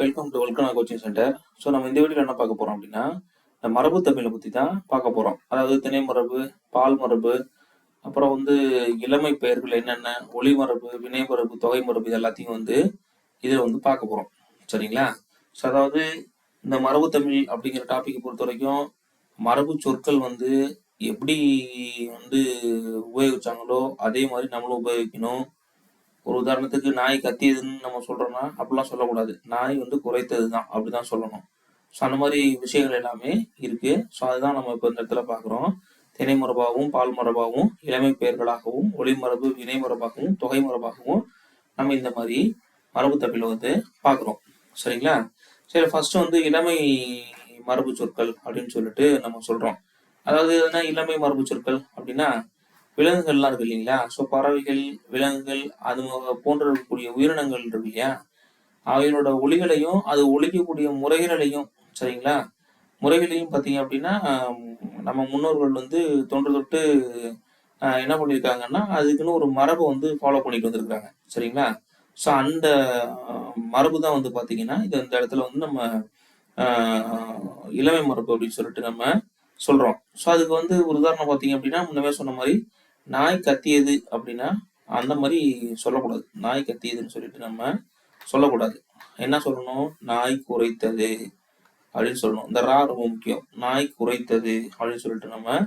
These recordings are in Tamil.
வெல்கம் டு வெல்கனா கோச்சிங் சென்டர் ஸோ நம்ம இந்த வீடியோவில் என்ன பார்க்க போகிறோம் அப்படின்னா இந்த மரபு தமிழை பற்றி தான் பார்க்க போகிறோம் அதாவது திணை மரபு பால் மரபு அப்புறம் வந்து இளமை பெயர்கள் என்னென்ன ஒளி மரபு வினை மரபு தொகை மரபு இது எல்லாத்தையும் வந்து இதில் வந்து பார்க்க போகிறோம் சரிங்களா? ஸோ அதாவது இந்த மரபு தமிழ் அப்படிங்கிற டாப்பிக்கை பொறுத்த வரைக்கும் மரபு சொற்கள் வந்து எப்படி வந்து உபயோகிச்சாங்களோ அதே மாதிரி நம்மளும் உபயோகிக்கணும். ஒரு உதாரணத்துக்கு நாய் கத்தியதுன்னு நம்ம சொல்றோம்னா அப்படிலாம் சொல்லக்கூடாது. நாய் வந்து குறைத்தது தான் அப்படிதான் சொல்லணும். ஸோ அந்த மாதிரி விஷயங்கள் எல்லாமே இருக்கு. ஸோ அதுதான் நம்ம இப்போ இந்த இடத்துல பார்க்குறோம். திணை மரபாகவும் பால் மரபாகவும் இளமை பெயர்களாகவும் ஒளி மரபு வினை மரபாகவும் தொகை மரபாகவும் நம்ம இந்த மாதிரி மரபு தமிழை வந்து பார்க்குறோம். சரிங்களா? சரி ஃபர்ஸ்ட் வந்து இளமை மரபு சொற்கள் அப்படின்னு சொல்லிட்டு நம்ம சொல்றோம். அதாவது என்ன இளமை மரபு சொற்கள் அப்படின்னா விலங்குகள்லாம் இருக்கு இல்லைங்களா? ஸோ பறவைகள் விலங்குகள் அது போன்ற இருக்கக்கூடிய உயிரினங்கள் இருக்கு இல்லையா? அவைகளோட ஒளிகளையும் அது ஒழிக்கக்கூடிய முறைகளையும் சரிங்களா? முறைகளையும் பார்த்தீங்க அப்படின்னா நம்ம முன்னோர்கள் வந்து தொன்று தொட்டு என்ன பண்ணியிருக்காங்கன்னா அதுக்குன்னு ஒரு மரபை வந்து ஃபாலோ பண்ணிட்டு வந்திருக்காங்க சரிங்களா? ஸோ அந்த மரபு தான் வந்து பார்த்தீங்கன்னா இது இந்த இடத்துல வந்து நம்ம இளமை மரபு அப்படின்னு சொல்லிட்டு நம்ம சொல்றோம். ஸோ அதுக்கு வந்து ஒரு உதாரணம் பார்த்தீங்க அப்படின்னா முன்னமே சொன்ன மாதிரி நாய் கத்தியது அப்படின்னா அந்த மாதிரி சொல்லக்கூடாது. நாய் கத்தியதுன்னு சொல்லிட்டு நம்ம சொல்லக்கூடாது. என்ன சொல்லணும்? நாய் குறைத்தது அப்படின்னு சொல்லணும். இந்த ரா ரொம்ப முக்கியம். நாய் குறைத்தது அப்படின்னு சொல்லிட்டு நம்ம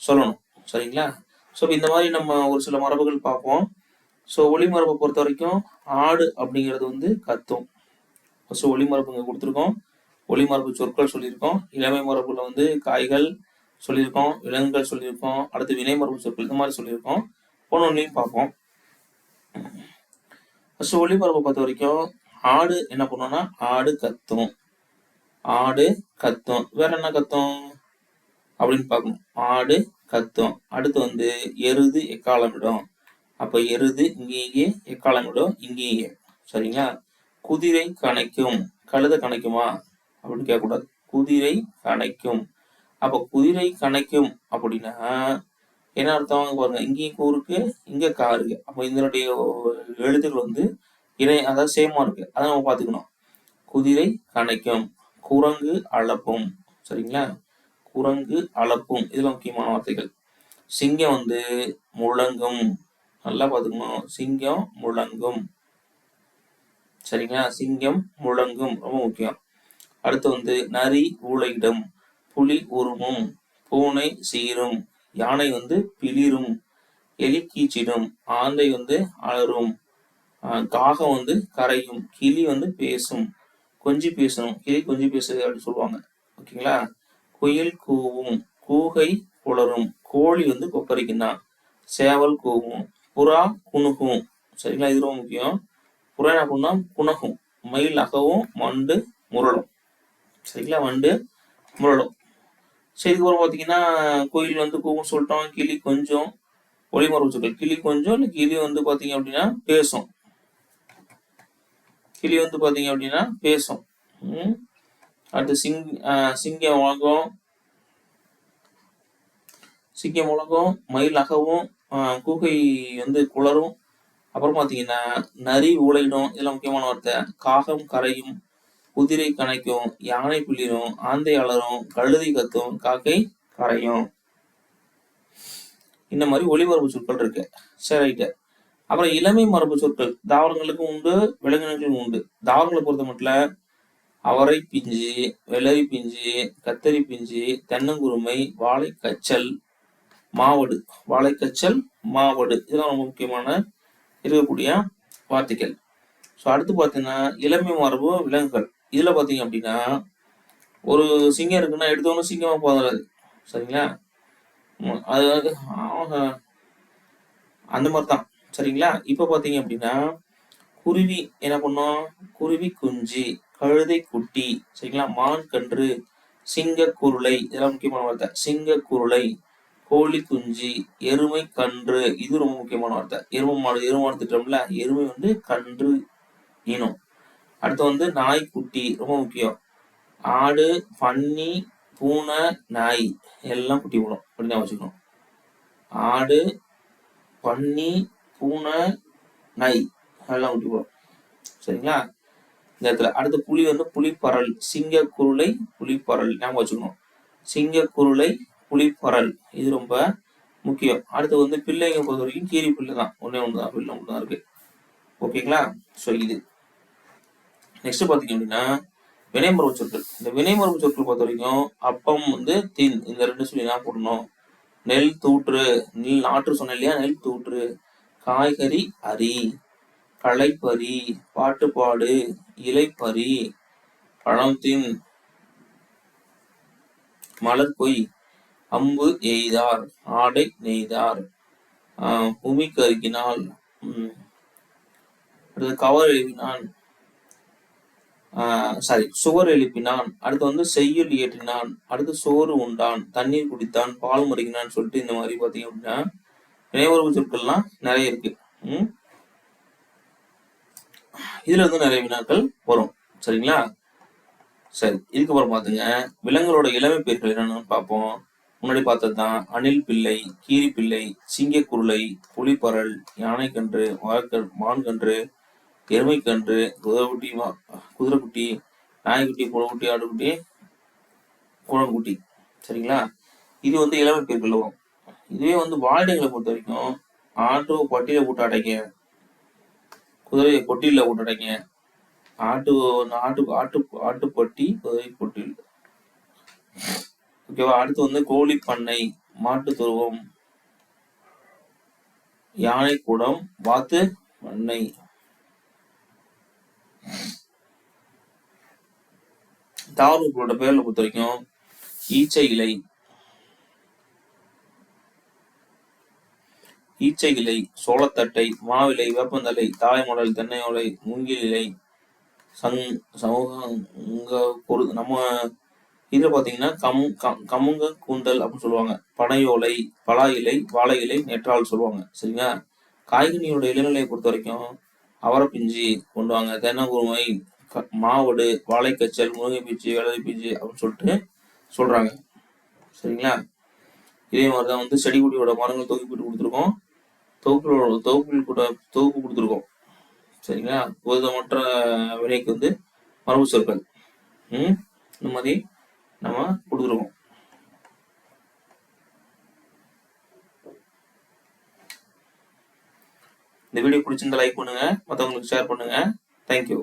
சொல்லணும். சரிங்களா? ஸோ இந்த மாதிரி நம்ம ஒரு சில மரபுகள் பார்ப்போம். ஸோ ஒளி மரபை பொறுத்த வரைக்கும் ஆடு அப்படிங்கிறது வந்து கத்தும். ஸோ ஒளி மரபு இங்கே கொடுத்துருக்கோம். ஒளி மரபு சொற்கள் சொல்லியிருக்கோம். இளமை மரபுல வந்து காய்கள் சொல்லியிருக்கோம் விலங்குகள் சொல்லியிருக்கோம் அடுத்து வினைமரபு சொற்கள் இந்த மாதிரி சொல்லியிருக்கோம். போன ஒன்றையும் பார்ப்போம். ஃபர்ஸ்ட் ஒளிபரப்பை பொறுத்த வரைக்கும் ஆடு என்ன பண்ணுவோம்னா ஆடு கத்தும். ஆடு கத்தும். வேற என்ன கத்தும்? அப்படின்னு பார்க்கணும். ஆடு கத்தும். அடுத்து வந்து எருது எக்காலமிடும். அப்ப எருது இங்கேயே எக்காலமிடும் இங்கேயே. சரிங்களா? குதிரை கணைக்கும். கழுத கணைக்குமா? அப்படின்னு கேட்கக்கூடாது. குதிரை கணைக்கும். அப்ப குதிரை கணைக்கும் அப்படின்னா என்ன அர்த்தம் பாருங்க இங்கேயும் கூருக்கு இங்க காருக்கு அப்ப இதனுடைய எழுத்துக்கள் வந்து இணை அதாவது சேமா இருக்கு. அதை நம்ம பார்த்துக்கணும். குதிரை கணைக்கும் குரங்கு அளப்பும். சரிங்களா? குரங்கு அளப்பும். இதுல முக்கியமான வார்த்தைகள். சிங்கம் வந்து முழங்கும். நல்லா பார்த்துக்கணும். சிங்கம் முழங்கும். சரிங்களா? சிங்கம் முழங்கும். ரொம்ப முக்கியம். அடுத்து வந்து நரி ஊழையிடும். புலி உருமும் பூனை சீரும் யானை வந்து பிளிரும் எலி கீச்சிடும் ஆந்தை வந்து அலறும் காகம் வந்து கரையும் கிளி வந்து பேசும் கொஞ்சி பேசணும் கிளி கொஞ்சி பேசுது அப்படின்னு சொல்லுவாங்க. ஓகேங்களா? குயில் கூவும் கூகை புலரும் கோழி வந்து கொக்கரிக்குன்னா சேவல் கூவும் புறா குணுகும். சரிங்களா? இது ரொம்ப முக்கியம். புறா என்ன பண்ணா குணகும். மயில் அகவும் மண்டு முரளும் சரிங்களா? வண்டு முரளும் சரி இதுக்கப்புறம் பார்த்தீங்கன்னா கோயில் வந்து கூவும் சொல்லிட்டோம். கிளி கொஞ்சம் ஒளிமரபு சொற்கள் கிளி கொஞ்சம் இல்லை கிளி வந்து பார்த்தீங்க அப்படின்னா பேசும். கிளி வந்து பார்த்தீங்க அப்படின்னா பேசும். அடுத்து சிங் சிங்கம் உலகம் சிங்கம் உலகம் மயில் அகவும் கூகை வந்து குளரும். அப்புறம் பார்த்தீங்கன்னா நரி ஊழையிடும் இதெல்லாம் முக்கியமான வார்த்தை. காகம் கரையும். குதிரை கணைக்கும் யானை பிளிரும் ஆந்தை அலரும் கழுதை கத்தும் காக்கை கரையும். இந்த மாதிரி ஒளிமரபு சொற்கள் இருக்கு. சரி ரைட்டு அப்புறம் இளமை மரபு சொற்கள் தாவரங்களுக்கும் உண்டு விலங்கினங்களுக்கும் உண்டு. தாவரங்களை பொறுத்த மட்டும் அவரை பிஞ்சு வெள்ளரி பிஞ்சு கத்தரி பிஞ்சு தென்னங்குருமை வாழை கச்சல் மாவடு. வாழை கச்சல் மாவடு. இதெல்லாம் ரொம்ப முக்கியமான இருக்கக்கூடிய வார்த்தைகள். ஸோ அடுத்து பார்த்தீங்கன்னா இளமை மரபு விலங்குகள். இதுல பார்த்தீங்க அப்படின்னா ஒரு சிங்கம் இருக்குன்னா எடுத்தவொன்னு சிங்கமா போதாது சரிங்களா? அது வந்து, அந்த மாதிரி தான் சரிங்களா? இப்போ பார்த்தீங்க அப்படின்னா குருவி என்ன பண்ணும்? குருவி குஞ்சு கழுதை குட்டி சரிங்களா? மான் கன்று சிங்க குருளை இதெல்லாம் முக்கியமான வார்த்தை. சிங்க குருளை கோழி குஞ்சு எருமை கன்று இது ரொம்ப முக்கியமான வார்த்தை. எருமை மாடு எருமை திட்டம்ல எருமை வந்து கன்று இனம் அடுத்து வந்து நாய்க்குட்டி ரொம்ப முக்கியம். ஆடு பன்னி பூனை நாய் எல்லாம் குட்டி போடும். அப்படின்னு வச்சுக்கணும். ஆடு பன்னி பூனை நாய் எல்லாம் குட்டி போடும். சரிங்களா? இந்த இடத்துல. அடுத்து புலி வந்து புலிப்பரல் சிங்க குருளை புலிப்பரல் ஞாபகம் வச்சுக்கணும். சிங்க குருளை புலிப்பரல். இது ரொம்ப முக்கியம். அடுத்து வந்து பிள்ளைங்க பொறுத்த வரைக்கும் கீரி பிள்ளை தான். ஒன்னே ஒன்று தான் பிள்ளை ஒன்று தான் இருக்கு. ஓகேங்களா? ஸோ இது. நெக்ஸ்ட் பார்த்தீங்க அப்படின்னா வினைமரபு சொற்கள். இந்த வினைமரபு சொற்கள் பொறுத்த வரைக்கும் அப்பம் வந்து தின். இந்த ரெண்டு சொல்லி என்ன போடணும். நெல் தூற்று நெல் நாற்று சொன்னேன் இல்லையா? நெல் தூற்று காய்கறி அரி களைப்பறி பாட்டுப்பாடு இலைப்பறி பழம் தின் மலர் கொய் அம்பு எய்தார் ஆடை நெய்தார் ஆஹ் உமிக்கு அருகினால் உம் கவர் எழுதினான் சாரி சுவர் எழுப்பினான். அடுத்து வந்து செய்யுள் இயற்றினான். அடுத்து சோறு உண்டான். தண்ணீர் குடித்தான். பால் முறைகினான்னு சொல்லிட்டு இந்த மாதிரி பார்த்தீங்க அப்படின்னா நினைவுறவு சொற்கள்லாம் நிறைய இருக்கு. உம்? இதுல இருந்து நிறைய வினாக்கள் வரும். சரிங்களா? சரி இதுக்கப்புறம் பாத்துங்க விலங்குகளோட இளமை பெயர்கள் என்னன்னு பார்ப்போம். முன்னாடி பார்த்தது தான் அணில் பிள்ளை கீரி பிள்ளை சிங்கக்குருளை புலிப்பரல் யானைக்கன்று வாய்க்கல் மான்கன்று எருமைக்கன்று குதிரைக்குட்டி குதிரைக்குட்டி நாய்க்குட்டி புலக்குட்டி ஆடுக்குட்டி குளங்குட்டி சரிங்களா? இது வந்து இளமை பேர்கள் வரும். இதுவே வந்து வாழிடங்களை பொறுத்த வரைக்கும் ஆட்டு பட்டியல போட்டு அடைங்க. குதிரையை கொட்டியில போட்டு அடைங்க. ஆட்டு ஆட்டு ஆட்டு ஆட்டுப்பட்டி குதிரை பொட்டியில் ஓகேவா? அடுத்து வந்து கோழி பண்ணை மாட்டு துருவம் யானை கூடம் வாத்து பண்ணை தாவரங்களோட பேர்ல பொறுத்த வரைக்கும் ஈச்சை இலை. ஈச்சை இலை சோளத்தட்டை மாவிலை வேப்பந்தலை தாய்மடல் தென்னை ஓலை மூங்கில் இலை சங் சமூக பொரு நம்ம இதுல பாத்தீங்கன்னா கமு கமுங்க கூந்தல் அப்படின்னு சொல்லுவாங்க. பனையோலை பலா இலை வாழை இலை நெற்றால் சொல்லுவாங்க. சரிங்களா? காய்கனியோட இளநிலையை பொறுத்த வரைக்கும் அவரைப்பிஞ்சி கொண்டு வாங்க. தென்னங்குருமை க- மாவடு வாழைக்கச்சல் முருங்கைப்பீச்சி பீச்சு அப்படின்னு சொல்லிட்டு சொல்றாங்க. சரிங்களா? இதே மாதிரி தான் வந்து செடி கொடியோட மரங்கள் தொகுப்பு கொடுத்துருக்கோம். தொகுப்புகளோட தொகுப்பில் கூட தொகுப்பு கொடுத்துருக்கோம். சரிங்களா? போதமற்ற வினைக்கு வந்து மரபு சொற்கள் ம்? இந்த மாதிரி நம்ம கொடுத்துருக்கோம். இந்த வீடியோ பிடிச்சிருந்தா லைக் பண்ணுங்க மற்றவங்களுக்கு ஷேர் பண்ணுங்க. தேங்க்யூ